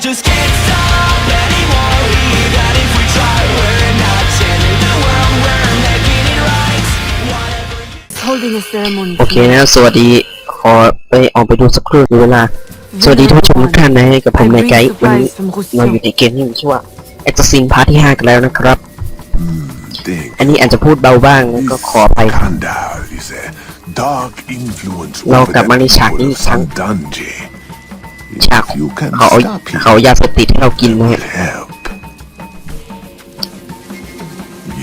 just can't stop anymore. Even if we try, we're not changing the world. We're making it right. Whatever. holding a ceremony โอเคนะ สวัสดี ขอไปออกไปดูสักครู่ดูเวลา สวัสดีท่านผู้ชมทุกท่านนะฮะกับผมในไกด์วันนี้เราอยู่ในเกมที่มีชื่อว่า a s s a s s i n พาร์ทที่ 5 กันแล้วนะครับ Think อันนี้อาจจะพูดเบาบ้างนะก็ขอไปครับ Kandar is a dark influence เรา over กลับ the มาในฉาก people นี้ of อีกครั้ง Sandanji. ฉาก If you can เขาเอา stop him, เขาเอายาเสพติดให้เรากินนะฮะ will help.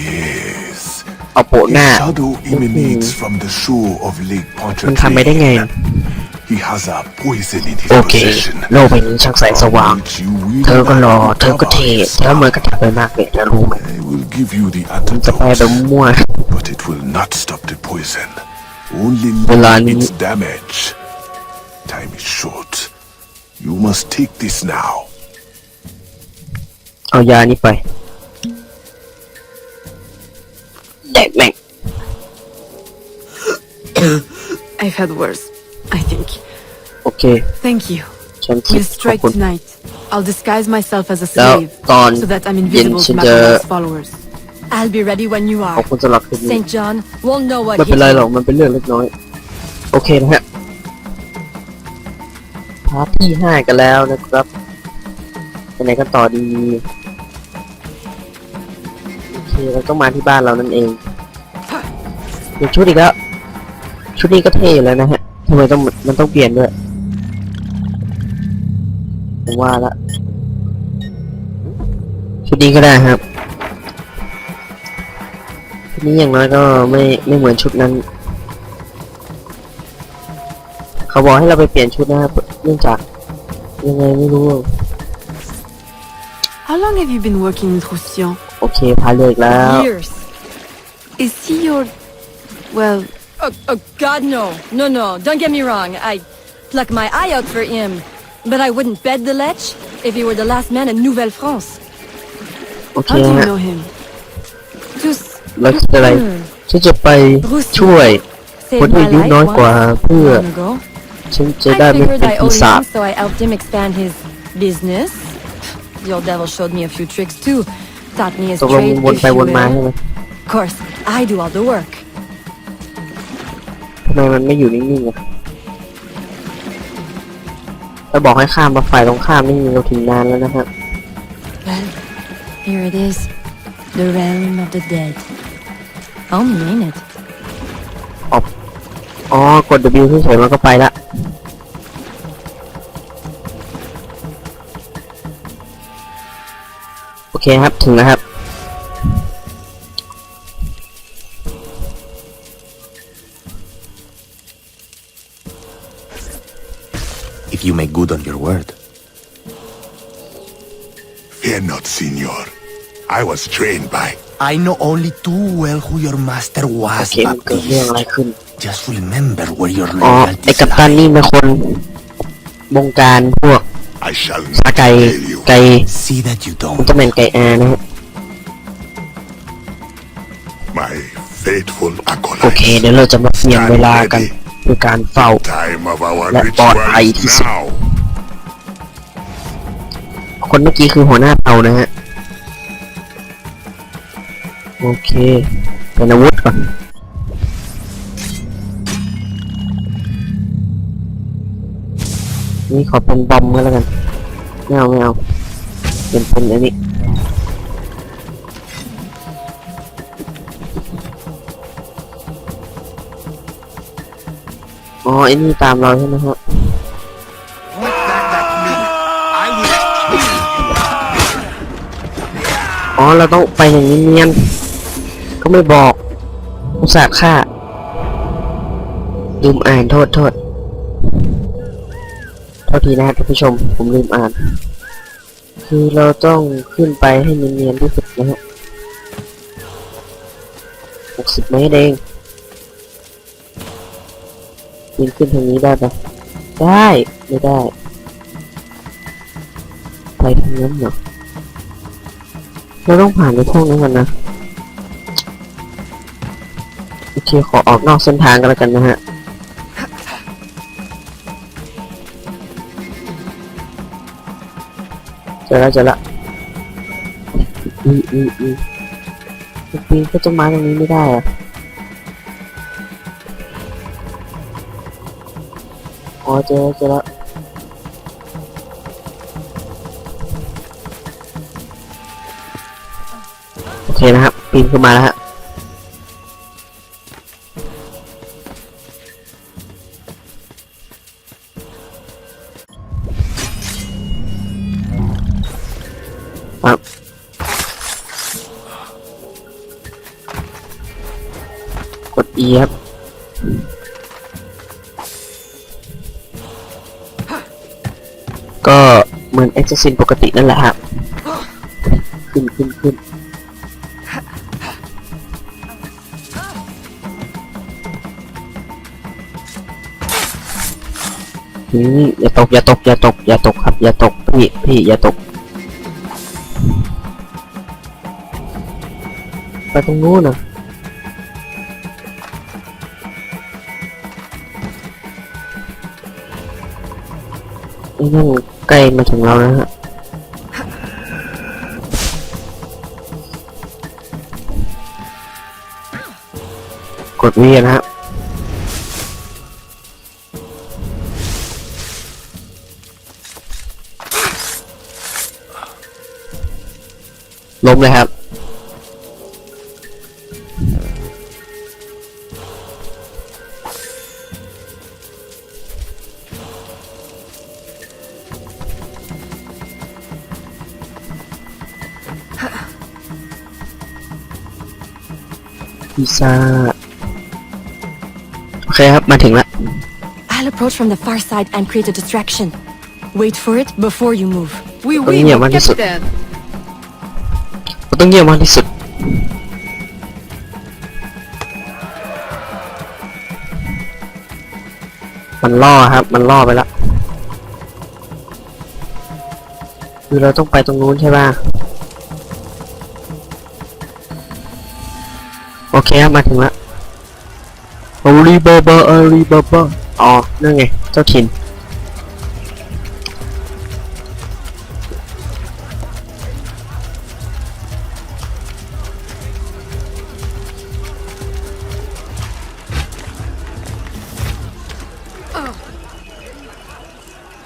Yes. เอาโปะหน้า His shadow emanates from the shore of Lake มันทำไปได้ไง Pontchartrain. He has a poison in his โอเค possession. โลกใบนี้ช่างแสงสว่าง Which you will เธอก็รอ not เธอก็เท recover. เธอเหมือนกระถับไปมากเลยเธอรู้ไหม I will give you the ผมจะไปแบบ antidote, มั่ว but it will not stop the poison. Only Well, I limit mean- its damage. Time is short. You must take this now. เอายานี้ไปแดกแม่ง I've had worse I think โอเค thank you ฉันคิด we'll ขอบ strike คุณ tonight I'll disguise myself as a แล้ว slave ตอน so that I'm เย็น invisible ฉั to นจะ Macdonald's followers I'll be ready when you ขอ are บคุณสำหรับคลิปนี้ St. John won't know what ไม่ hit เป็นไร you. หรอกมันเป็นเรื่องเล็กน้อย โอเคนะฮะ พาร์ทที่ห้ากันแล้วนะครับไปไหนกันต่อดีโอเคเราต้องมาที่บ้านเรานั่นเองเปลี่ยนชุดอีกแล้วชุดนี้ก็เท่แล้วนะฮะทำไมต้องมันต้องเปลี่ยนด้วยผมว่าละชุดนี้ก็ได้ครับชุดนี้อย่างน้อยก็ไม่ไม่เหมือนชุดนั้น เขาบอกให้เราไปเปลี่ยนชุดนะครับเนื่องจากยังไงไม่รู้ How long have you been working in Roussillon โอเคพาเลือกแล้ว years Is he your well Oh, oh, God, no. No, no, don't get me wrong. I pluck my eye out for him. But I wouldn't bet the lech if he were the last man in Nouvelle France. โอเค how do you ฮะ know him Just เราคิดอะไร Hmm. ฉันจะไปช่วย saved คนที่ my อายุ life น้อยกว่า once, เพื่อ long ago. ฉันจะ I ได้ไม่ figured เป็น I ปี owed ศาจ him, so I helped him expand his business. The old devil showed me a few tricks too. Taught me his ตกลง trade, วน if ไป you วนมาใช่ will. ไหม Of course, I do all the work. ทำไมมันไม่อยู่นิ่งๆอะถ้าบอกให้ข้ามมาฝ่ายตรงข้ามนี่เราถึงนานแล้วนะฮะ Well, here it is. The realm of the dead. Homey, ain't it? อ๋อกด W เฉยๆมันก็ไปละ โอเคครับ ถึงแล้วครับ if you make good on your word. Fear not, senor. I was trained by. I know only too well who your master โอ was, เคมันเกิดเรื่องอะไร Baptiste. ขึ้น Just remember where your อ๋อไอ้ loyalties กัปตัน lie. นี่เป็นคนบงการพวก I shall สา not ไก่ fail you. ไก่ See that you มัน don't. จะเป็นไก่อานะฮะ My faithful โอเค acolytes. เดี๋ยวเราจะมาเปลี่ยนเวลากันด้วยการเฝ้า Time of our Let God ritual hide is his- now. คนเมื่อกี้คือหัวหน้าเผ่านะฮะ โอเคเป็นอาวุธก่อน นี่ขอเป็นบอมก็แล้วกันไม่เอาไม่เอาเป็นเป็นอันนี้อ๋อไอ้นี่ตามเราใช่ไหมฮะอ๋อ เราต้องไปอย่างนี้เนียนก็ไม่บอก อุตส่าห์ฆ่าลืมอ่านโทษโทษ โทษทีนะครับท่านผู้ชมผมลืมอ่าน คือเราต้องขึ้นไปให้เนียนๆที่สุดนะฮะหกสิบเมตรเองยิงขึ้นทางนี้ได้ปะได้ไม่ได้ ไปทางนั้นเหรอเราต้องผ่านในห้องนั้นก่อนนะโอเคขอออกนอกเส้นทางกันแล้วกันนะฮะ จอแล้วเจอแล้วอีอีอีปีนขึ้นต้นไม้ตรงนี้ไม่ได้อะอ๋อเจอเจอแล้วโอเคนะครับปีนขึ้นมาแล้วฮะ เหมือน e x ซ s ินปกตินั่นแหละครับ ขึ้นขึ้นขึ้นอืมอย่าตกอย่าตกอย่าตกอย่าตกครับ อย่าตกพี่พี่อย่าตกไปตรงนู้นนะไอ้นั่น ใกล้มาถึงเราแล้วฮะกดวีนะฮะล้มเลยครับ พิซซ่าโอเคครับ มาถึงแล้ว I'll approach from the far side and create a distraction. Wait for it before you move. Oui, oui, mon mon capitaine. ต้องเงียบมากที่สุด มันล่อครับ มันล่อไปแล้วคือเราต้องไปตรงนู้นใช่ป่ะ โอเคครับมาถึงแล้วอาลีบาบาอาลีบาบาอ๋อนั่นไง เจ้าถิ่น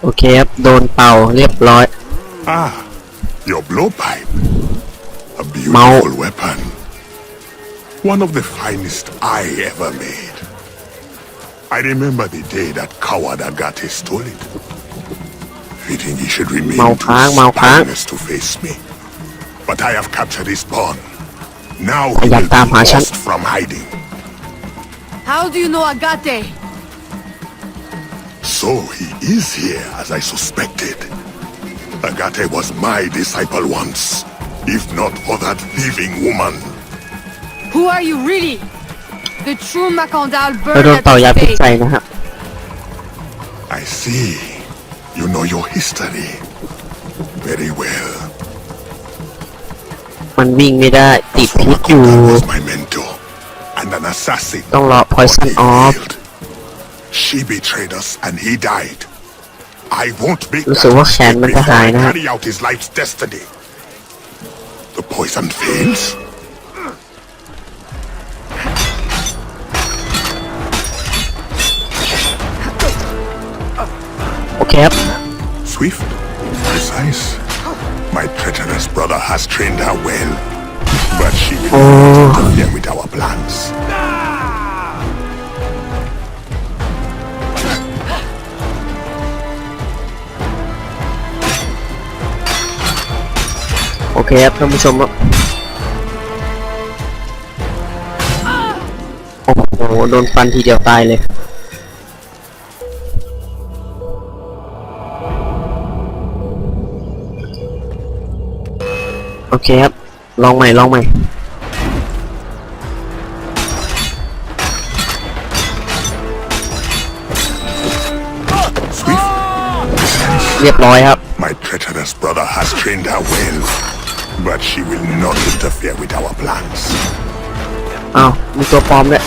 โอเคครับ โดนเป่าเรียบร้อย Ah, your blowpipe. A Mao. beautiful weapon. One of the finest I ever made. I remember the day that coward Agate stole it. Fitting he should remain Mao too Kang, Mao Kang. spineless to face me. But I have captured his pawn. Now he Ayan, will be tama siya. lost from hiding. How do you know Agate? So he is here as I suspected. Agate was my disciple once, if not for that thieving woman. Who are you really? The true Macandal เรา bird โดน at เป่ายา the พิษ stake. ใส่นะครับ I see. You know your history. Very well. มันวิ่งไม่ได้ ติดพิษอยู่ Fumakoda was my mentor and an assassin. ต้องรอ but poison he off failed. She betrayed us and he died. I won't make รู้ that สึกว่าแขน mistake มันจะ before หาย I นะฮะ carry out his life's destiny. The poison fails. โอเคครับ Swift, precise. My treacherous brother has trained her well, but she will Oh. not interfere with our plans. โอเคครับท่านผู้ชมครับโอ้โหโดนฟันทีเดียวตายเลย โอเคครับ ลองใหม่ ลองใหม่ Swift, เรียบร้อยครับ my treacherous brother has trained her well, but she will not interfere with our plans. อ้าวมีตัวปลอมด้วย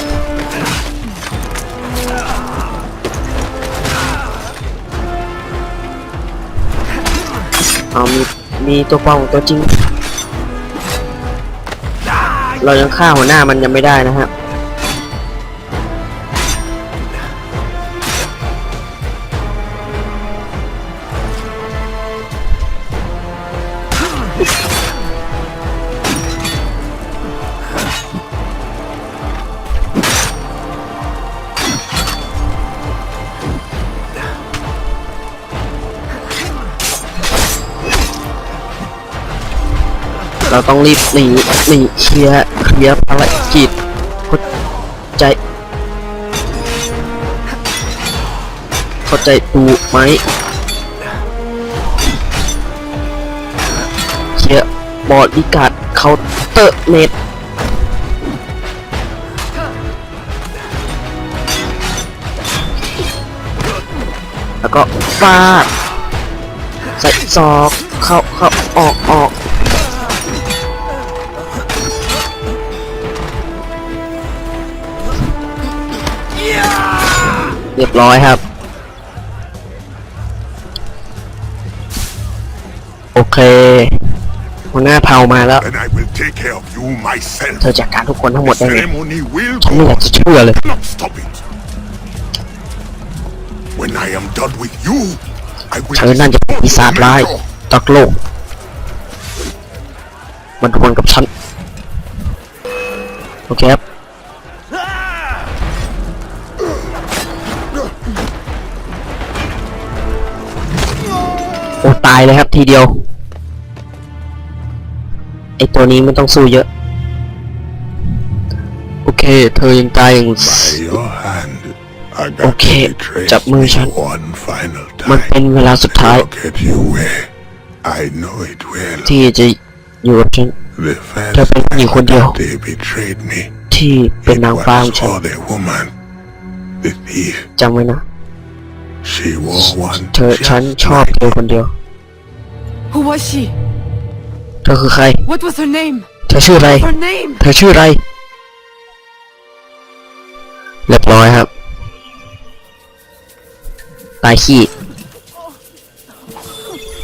อ้าวมีมมีตัวปลอมกับตัวจริง เรายังฆ่าหัวหน้ามันยังไม่ได้นะครับ เราต้องรีบหนีหนีเคลียร์เคลียร์ภารกิจเข้าใจเข้าใจดูไหมเคลียร์บอดี้การ์ดเคาน์เตอร์เน็ตแล้วก็ฟาดใส่ซอกเข้าเข้าออกออก รียบร้อยครับ โอเคหัวหน้าเผามาแล้ว And I will take care of you myself. เธอจัดการทุกคนทั้งหมดได้ไง Ceremony will ฉันไม่ go อยาก on. จะเชื่อเลย Cannot stop it. When I am done with you, I will เธอนั่นจะเป็นปีศาจร้าย ตักโลก มันทวนกับฉัน โอเคครับ ตายเลยครับทีเดียว ไอตัวนี้ไม่ต้องสู้เยอะ โอเค เธอยังตายอย่าง By your hand, I got Okay, to betrayed จับมือ me ฉัน one final มัน time. เป็นเวลาสุดท้าย Look at you where I know it well. ที่จะอยู่กับฉัน The first เธอเป็นผู้หญิงคนเดียว time they betrayed me. ที่เป็น It นางฟ้าของ was ฉัน for the woman, the thief. จำไว้นะ She wore one เธอฉัน just ชอบ like เธอคนเดียว Who was she? เธอคือใคร What was her name? เธอชื่ออะไร Her name! เธอชื่ออะไร เรียบร้อยครับ ตายขี้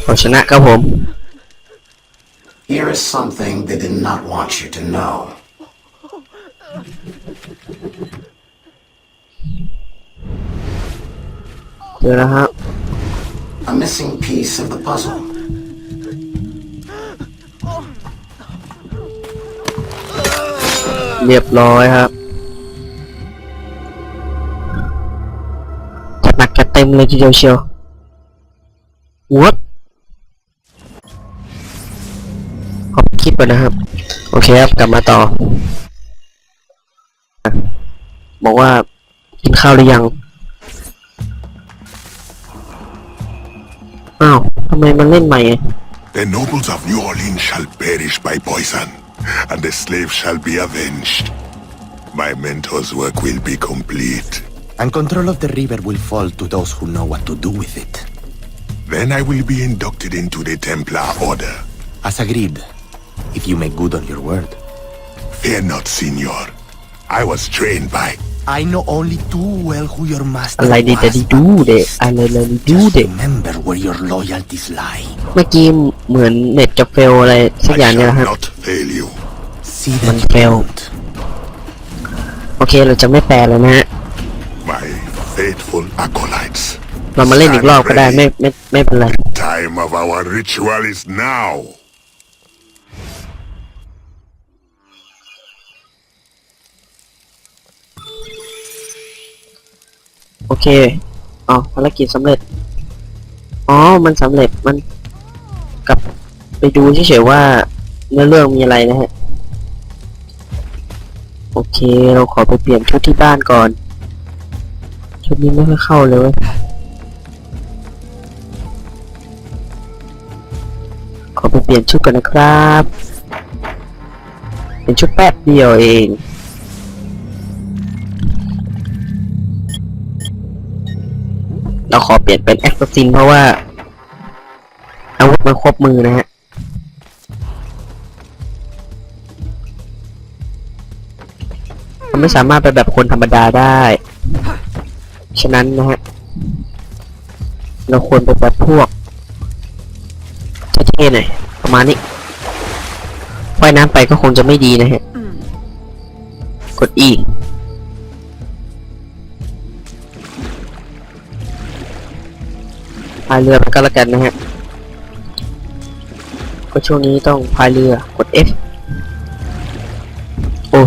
เราชนะครับผม Here is something they did not want you to know. เดี๋ยวนะฮะ A missing piece of the puzzle. เรียบร้อยครับจัดหนักจัดเต็มเลยทีเดียวเชียว What ขอคลิปก่อนนะครับ โอเคครับ กลับมาต่อ บอกว่า กินข้าวหรือยัง อ้าวทำไมมันเล่นใหม่อะ The nobles of New Orleans shall perish by poison, and the slave shall be avenged. My mentor's work will be complete. And control of the river will fall to those who know what to do with it. Then I will be inducted into the Templar Order. As agreed, if you make good on your word. Fear not, Signor. I was trained by. I know only too well who your master อะไรดี was. แต่ดีดูเดะอะไรเลยดีดู Just เดะ remember where your loyalties lie. เมื่อกี้เหมือนเน็ตจะเฟลอะไรสัก I อย่างเนี่ย shall นะครับ not fail you. See Man that you failed. don't. โอเคเราจะไม่แปลเลยนะฮะ My faithful acolytes. เรามาเล่นอีกรอบก็ได้ไม่ไม่ไม่เป็นไร Time of our ritual is now. โอเคอ๋อภารกิจสำเร็จ อ๋อ มันสำเร็จ มันกลับไปดูเฉยๆว่าเนื้อเรื่องมีอะไรนะฮะ โอเค เราขอไปเปลี่ยนชุดที่บ้านก่อน ชุดนี้ไม่ค่อยเข้าเลยขอไปเปลี่ยนชุดก่อนนะครับ เป็นชุดแป๊บเดียวเอง เราขอเปลี่ยนเป็นแอคซินเพราะว่า อาวุธมันครบมือนะฮะมันไม่สามารถไปแบบคนธรรมดาได้ ฉะนั้นนะฮะ เราควรไปแบบพวกเท่ๆหน่อยประมาณนี้ว่ายน้ำไปก็คงจะไม่ดีนะฮะ กด E พายเรือไปก็แล้วกันนะฮะ ก็ช่วงนี้ต้องพายเรือกด F โอ้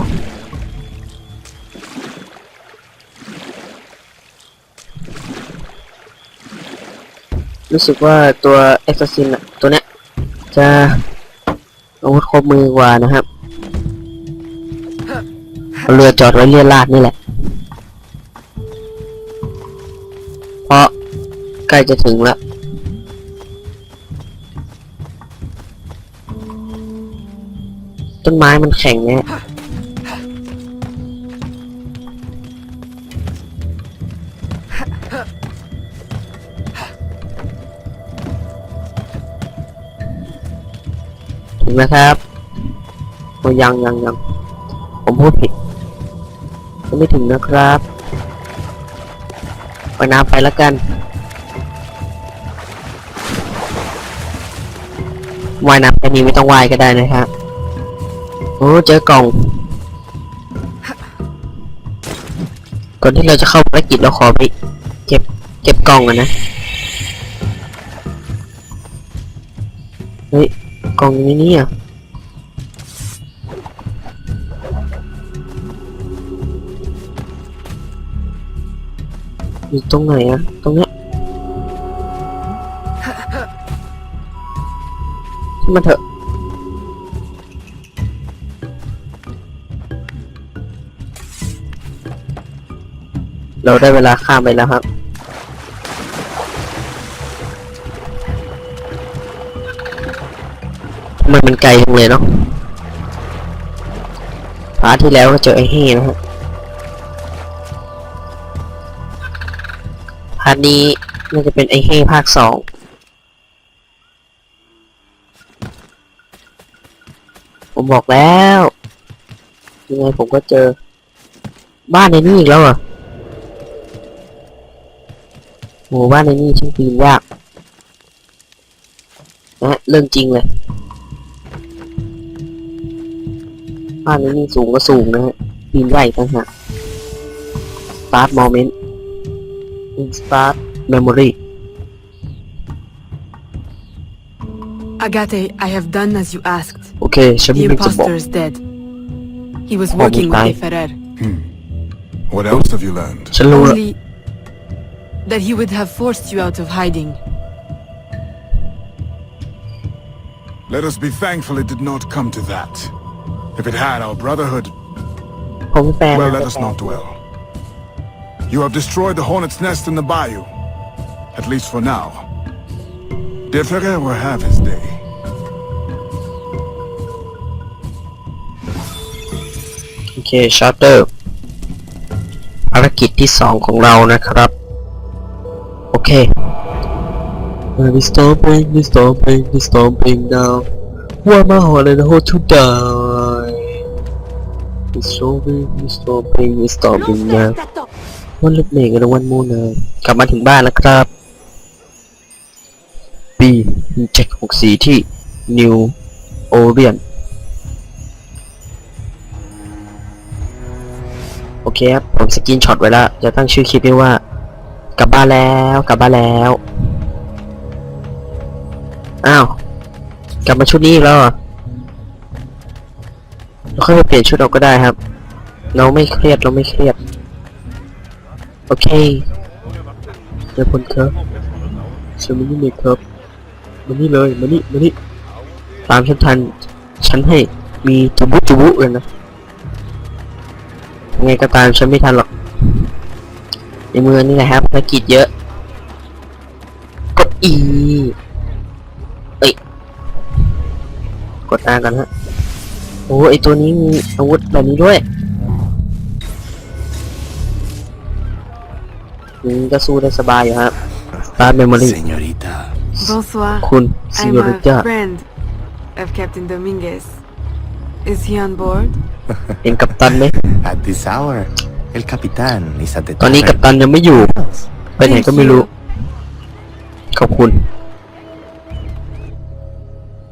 รู้สึกว่าตัว Assassin อะตัวเนี้ย จะอาวุธครบมือกว่านะครับเอาเรือจอดไว้เรือลาดนี่แหละ ใกล้จะถึงล้วต้นไม้มันแข็งเนี่ยถึงแล้วครับโอ้ยังยังยังผมพูดผิดยังไม่ถึงนะครับไปน้ำไปแล้วกัน ว่ายน้ำแค่นี้ไม่ต้องว่ายก็ได้นะครับโอ้เจอกล่อง ก่อนที่เราจะเข้าภารกิจเราขอไปเก็บเก็บกล่องกันนะ เฮ้ยกล่องอยู่ในนี้อะอยู่ตรงไหนอะตรงเนี้ย มันเถอะ เราได้เวลาข้ามไปแล้วครับทำไมมันไกลจังเลยเนาะพาที่แล้วก็เจอไอ้เฮ่นะฮะพาร์ทนี้น่าจะเป็นไอ้เฮ่ภาคสอง ผมบอกแล้วยังไงผมก็เจอ บ้านในนี่อีกแล้วอะโหบ้านในนี่ช่างปีนยากนะเรื่องจริงเลยบ้านในนี่สูงก็สูงนะฮะปีนใหญ่ต่างหาก start moment start memory Agate, I have done as you asked. โอเค ฉัน The ไม่รู้จะบอก imposter is dead. He was Oh, working with okay. the Ferrer. What else have you learned? ฉันรู้แล้ว Only that he would have forced you out of hiding. Let us be thankful it did not come to that. If it had, our brotherhood, ผมแปล well, นะ let us not dwell. You have destroyed the hornet's nest in the bayou. At least for now. De Ferrer will have his day. โอเคชาร์เตอร์ภารกิจที่ 2 ของเรานะครับ โอเค We stomping We stomping We stomping now ว่ามาหอเลยนะโหทุดาว We stomping We stomping We stomping now วันลึกเมกและวันมูนเลยกลับมาถึงบ้านแล้วครับปีเจ็ด B 764ที่นิวโอเบียน โอเคครับ ผมสกรีนช็อตไว้แล้ว จะตั้งชื่อคลิปนี้ว่า กลับบ้านแล้วกลับบ้านแล้ว อ้าว กลับมาชุดนี้อีกแล้วเรอเราค่อยไปเปลี่ยนชุดเราก็ได้ครับ เราไม่เครียดเราไม่เครียด โอเคเดี๋ยวคนครับฉันมานี่เลยครับมานี่เลยมานี่มานี่ตามฉันทัน ฉันให้มีจุบุจุบุเลยนะ ยังไงก็ตามฉันไม่ทันหรอกในเมืองนี่แหละครับภารกิจเยอะ กด E เอ้ยกด R กันฮะโอ้ไอตัวนี้มีอาวุธแบบนี้ด้วยนี่ก็สู้ได้สบายอยู่ครับ Start Memory Señorita. Bonsoir. คุณซิ I'm โยริ a จ้า friend of Captain Dominguez. Is he on board? เป็นกัปตันไหม At this hour, el capitán is at the ตอนนี้กัป tavern. ตันยังไม่อยู่ ไปไหนก็ไม่รู้ ขอบคุณ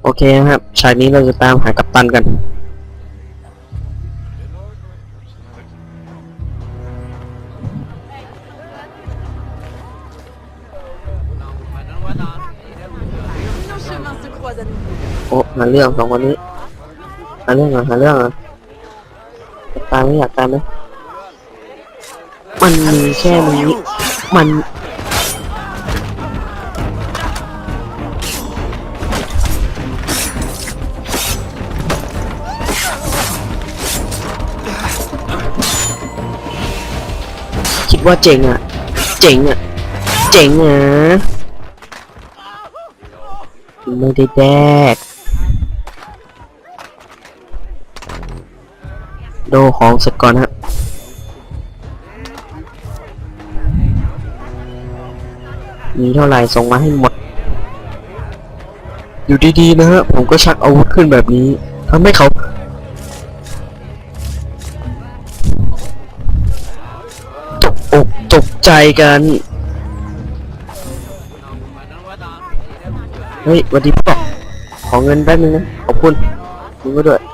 โออเคนะครับฉากนี้เราจะตามหากัปตันกันโอ้หาเรื่องสองคนนี้หาเรื่องเหรอหาเรื่องเหรอะตายไม่อยากตายไหมมันมีแค่นี้มันคิดว่าเจ๋งอะ เจ๋งอะ เจ๋งอะ ไม่ได้แดก โดของเสร็จก่อนฮะมีเท่าไหร่ส่งมาให้หมด อยู่ดีๆนะฮะ ผมก็ชักอาวุธขึ้นแบบนี้ทำให้เขาตกอกตกใจกัน เฮ้ยสวัสดีพ่อขอเงินแป๊บนึงนะ ขอบคุณคุณก็ด้วย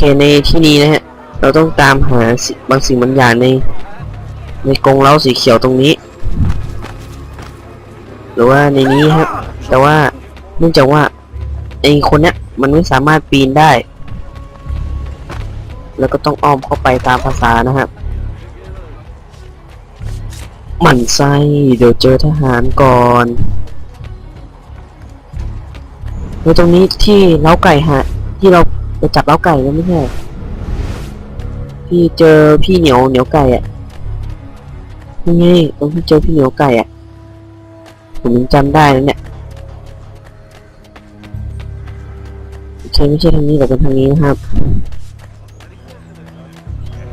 เคในที่นี้นะฮะ เราต้องตามหาบางสิ่งบางอย่างใน ในกรงเล้าสีเขียวตรงนี้ หรือว่าในนี้ฮะแต่ว่าเนื่องจากว่าไอคนเนี้ยมันไม่สามารถปีนได้ แล้วก็ต้องอ้อมเข้าไปตามภาษานะครับหมั่นไส้เดี๋ยวเจอทหารก่อนเฮ้ยตรงนี้ที่เล้าไก่ฮะที่เรา ไปจับเล้าไก่กันไม่ใช่เหรอที่เจอพี่เหนียวเหนียวไก่อะนี่ไงตรงที่เจอพี่เหนียวไก่อะผมยังจำได้นะเนี่ยโอเคไม่ใช่ทางนี้แต่เป็นทางนี้นะครับ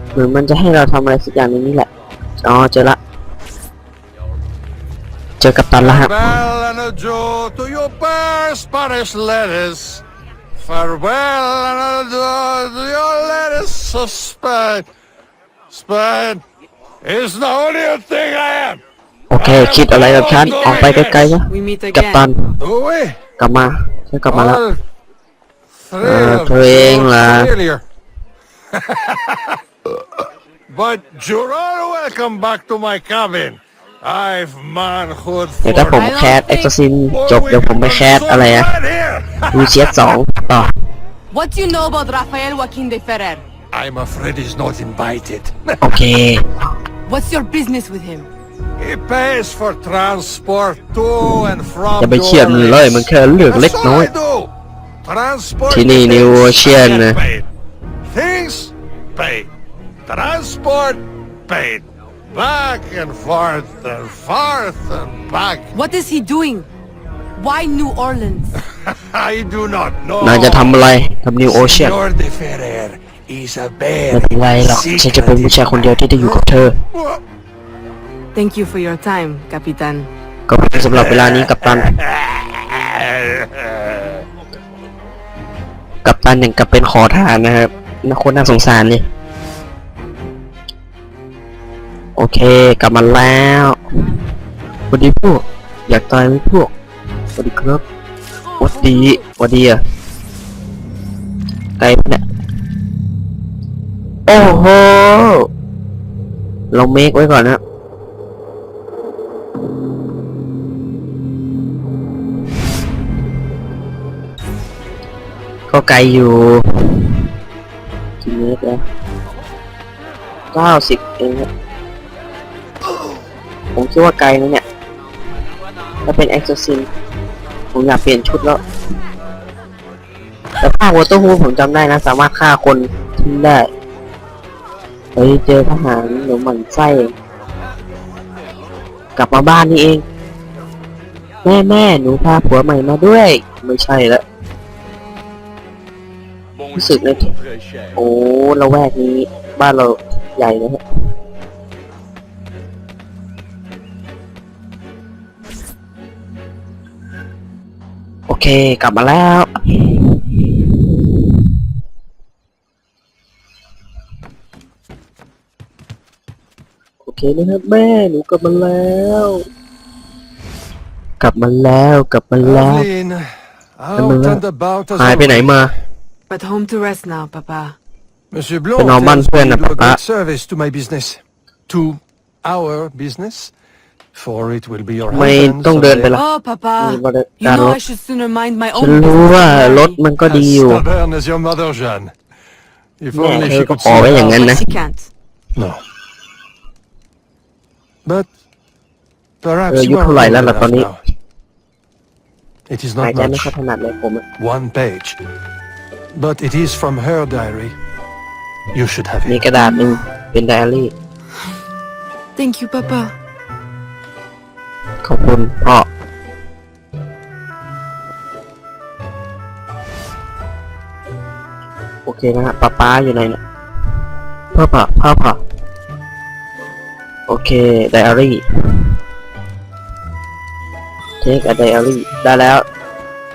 เหมือนมันจะให้เราทำอะไรสักอย่างในนี้แหละอ๋อเจอละเจอกับตันแล้วครับ Farewell and adieu to your fair Spanish ladies. Farewell and adieu to your ladies of Spain. Spain is the only thing I am. โอเค คิดอะไรกับฉัน ออกไปไกลๆนะ We meet กับตัน Do we? กลับมาฉันกลับมาแล้ว All three Uh, of thôi you yên là- failure. But you're all welcome back to my cabin. I've manhood เดี๋ยวถ้าผม for แคสเอ็กซ์ซินจบเดี๋ยวผมไปแคสอะไรอะ Right here. ลูเชียสสองต่อ What do you know about Rafael Joaquin de Ferrer? I'm afraid he's not invited. โอเค What's your business with him? He pays for transport to and from อย่าไปเครียดมันเลยมันแค่เรื่องเล็กน้อย That's all I do. Transport ที่นี่ things, New Ocean I get นะ paid. Things paid. Transport paid. Back and forth and forth and back. What is he doing? Why New Orleans? I do not know. นายจะทำอะไรทำนิวโอเชียน Senor de Ferrer is a ไม่เป็นไรหรอกฉันจะเป็นผู้ชายคนเดียวที่ได้อยู่กับเธอ Thank you for your time, Capitan. ก็เป็นสำหรับเวลานี้กับตัน กับตันอย่างกับเป็นขอทานนะครับน่าคนน่าสงสารเลย โอเคกลับมาแล้วสวัสดีพวก อยากตายไหมพวกสวัสดีครับสวัสดีสวัสดีอะไกลปะเนี่ยโอ้โหเราเมคไว้ก่อนนะก็ไกลอยู่กี่เมตรแล้วเก้าสิบเองครับ ผมคิดว่าไกลนะเนี่ยถ้าเป็น e x o r c i s m ผมอยากเปลี่ยนชุดแล้ว แต่ภาควอเตอร์ฮูผมจำได้นะ สามารถฆ่าคนทิ้งได้เฮ้ยเจอทหารหนูหมันไส้ กลับมาบ้านนี่เอง แม่แม่หนูพาผัวใหม่มาด้วย ไม่ใช่ละรู้สึกเลยโอ้ละแวกนี้บ้านเราใหญ่นะฮะ อเคกลับมาแล้ว โอเคนะครับแม่หนูกลับมาแล้วกกลับมาแล้วกลับมาแล้ว Evelyn, out Remember? and about as หายไปไหน always. มา But home to rest now, Papa. Monsieur เป็น Blanc เอามั่น tells เพื่อน me นะ you do a ป๊า great service to my business. To our business. For it will be your ไม่ husband ต้องเดินไปละ Oh, Papa. Mm, but, uh, You know Carlo. I should sooner mind my ฉัน own รู้ business ว่า than รถ marry. มันก็ดี As อยู่ stubborn as your mother, Jeanne. If แม่ only เธ she อก็ could ขอ see ไว้อย่าง how- นั้นนะ She can't. No. But เออ perhaps ยุ you ค are เท่าไหร่ old แล้วล่ะ enough ตอนนี้ now. It is หาย not ใจไม่ much. ค่อยถนัดเลยผมอะ One page. But it is from her diary. You should have มี it. กระดาษหนึ่งเป็นไดอารี่ Thank you, Papa. อบคุณพ่อโอเคนะฮะป้าป้าอยู่ไหนเนี่ยพ่อป่ะพ่อป่ะโอเคไดอารี่เทคอะไดอารี่ได้แล้ว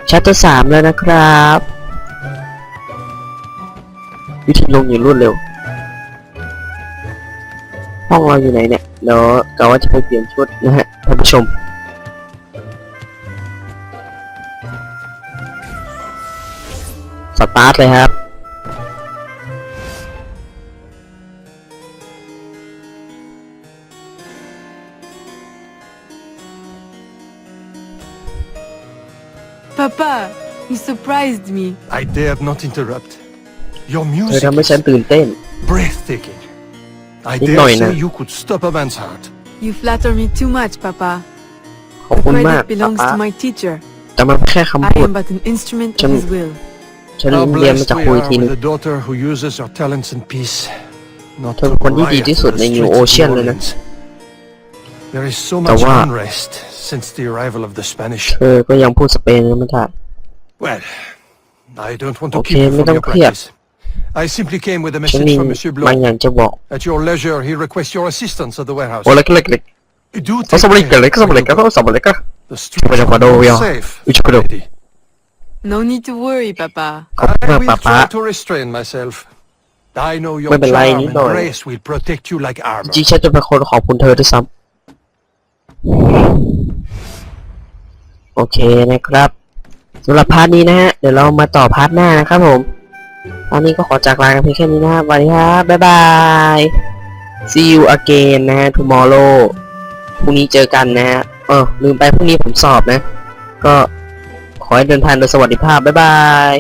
ชัตเตอร์สามแล้วนะครับ วิธีลงอย่างรวดเร็ว ห้องเราอยู่ไหนเนี่ยเดี๋ยวกะว่าจะไปเปลี่ยนชุดนะฮะท่านผู้ชม สตาร์ทเลยครับ Papa, you surprised me. I dared not interrupt. Your เธอ music ทำให้ฉัน is ตื่นเต้น breathtaking. I Ít dare nổi say nè. you could stop a man's heart. You flatter me too much, Papa. ขอบ The คุณมาก credit belongs ป๊า to my teacher. แต่มันแค่คำ I พูด am but an instrument of Chăm- his will. ฉัน How เรียนมา blessed จาก we ครูอีก are ทีนึ with ง a daughter who uses her talents in peace. Not เธอเป็นคนที่ดี riot ที่สุด in ใน the New streets of Ocean New เลยนะ Orleans. There is so แต่ much ว่า unrest since the arrival of the Spanish. เธอก็ยังพูดสเปนไม่ได้ Well, I don't want to Okay, keep you ไม่ from ต้อง your เครียด practice. I simply came with a ฉัน message มี from Monsieur บาง Blanc. อย่างจะบอก At your leisure, he requests your assistance at the warehouse. โอ้เล็กเล็กเล็ก Do ก็ take สมริก care เล็กก็สม when ริก you ก็ go. สมริกก็ The streets Voglio are vado not via. safe, Io ci credo. lady. No need to worry, Papa. ขอบคุณ I มาก will ป๊าป๊า try to restrain myself. I know your ไม่เป็นไร charm นิด and หน่อย grace will protect you like จ armor. ริงๆฉันจะเป็นคนขอบคุณเธอด้วยซ้ำโอเคนะครับสำหรับพาร์ทนี้นะฮะ เดี๋ยวเรามาต่อพาร์ทหน้านะครับผมตอนนี้ก็ขอจากลากันเพียงแค่นี้นะครับสวัสดีครับ บ๊ายบาย see you again นะฮะ tomorrow พรุ่งนี้เจอกันนะฮะ เออลืมไปพรุ่งนี้ผมสอบนะ ก็ขอ ให้เดินทางโดยสวัสดิภาพ บ๊ายบาย